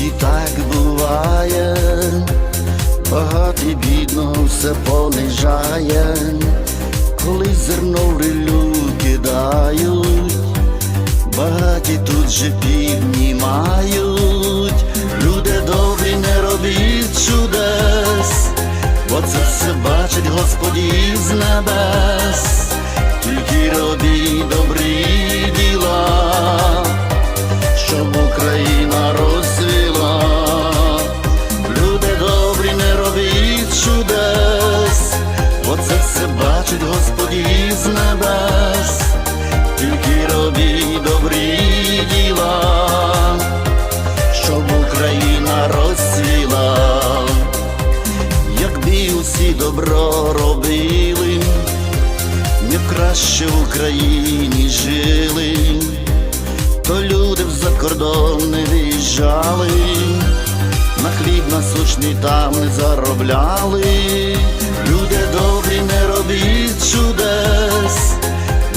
світі так буває, багатий бідно все понижає, коли зерно в рилю кидають, багаті тут же піднімають, люди добрі не робіть чудес, бо це все бачить Господь із небес, тільки робіть із небес, тільки робіть добрі діла, щоб Україна розцвіла, якби усі добро робили, ми краще в Україні жили то люди б за кордон не виїжджали, на хліб насущний там не заробляли.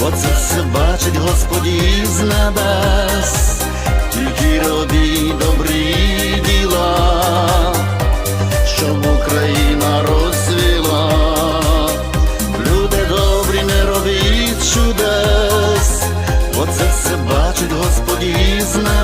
Бо це все бачить Господь із небес, тільки робіть добрі діла, щоб Україна розвіла, Люди добрі, не робіть чудес, бо це все бачить Господь із небес,